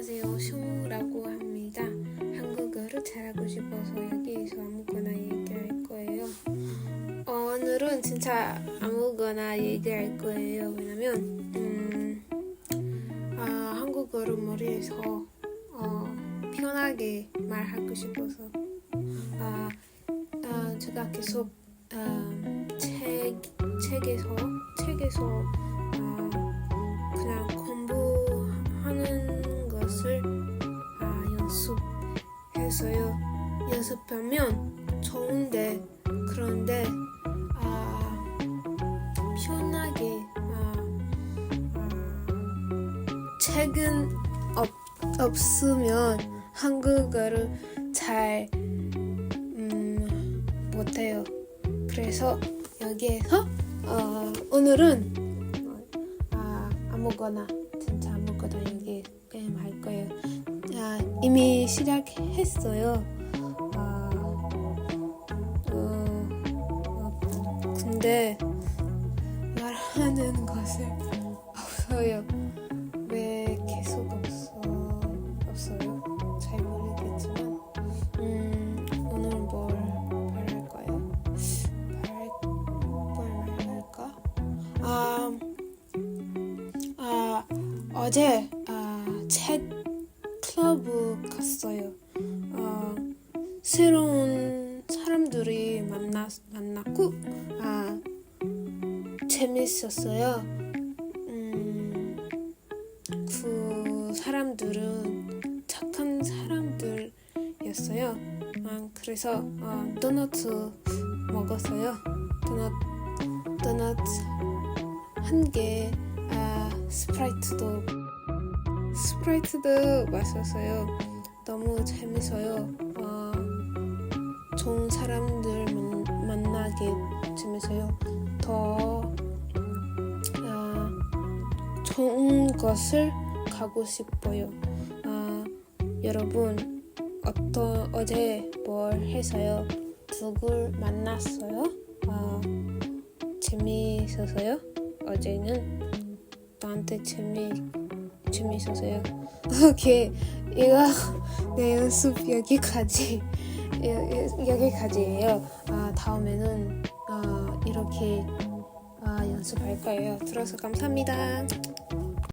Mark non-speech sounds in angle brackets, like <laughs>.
안녕하세요. 숑라고 합니다. 한국어를 잘하고 싶어서 여기에서 아무거나 얘기할 거예요. 어, 오늘은 진짜 아무거나 얘기할 거예요. 왜냐면 음, 아, 한국어를 머리에서 어, 편하게 말하고 싶어서 아, 아, 제가 계속 아, 책 책에서 책에서 연습하면 좋은데 그런데 아, 편하게 아, 아, 책은 없, 없으면 한국어를 잘 음, 못해요. 그래서 여기에서 어, 오늘은 아, 아무거나 진짜 아무거나 여기 게임 할 거예요. 아, 이미 시작했어요. 근데 말하는 것을 없어요. 왜 계속 없어 없어요? 잘 모르겠지만 음, 오늘 뭘 말할까요? 말할 뭘 말할까? 아, 아 어제 아, 책 클럽 갔어요. 어, 새로운 사람들이 만나 만났고 아 재밌었어요. 음, 그 사람들은 착한 사람들이었어요. 아, 그래서 어, 도넛 먹었어요. 도넛 도넛 한 개, 아, 스프라이트도 스프라이트도 마셨어요. 너무 재밌어요. 어, 좋은 사람들 만, 만나게 재밌어요. 더 아, 좋은 것을 가고 싶어요. 아, 여러분 어떤 어제 뭘 해서요? 누굴 만났어요? 아, 재미있었어요? 어제는 나한테 재미 재미있었어요. <laughs> 오케이 이거 내 연습 여기까지 여기까지예요. 아 다음에는 아 이렇게 아 연습할 거예요. 들어서 감사합니다.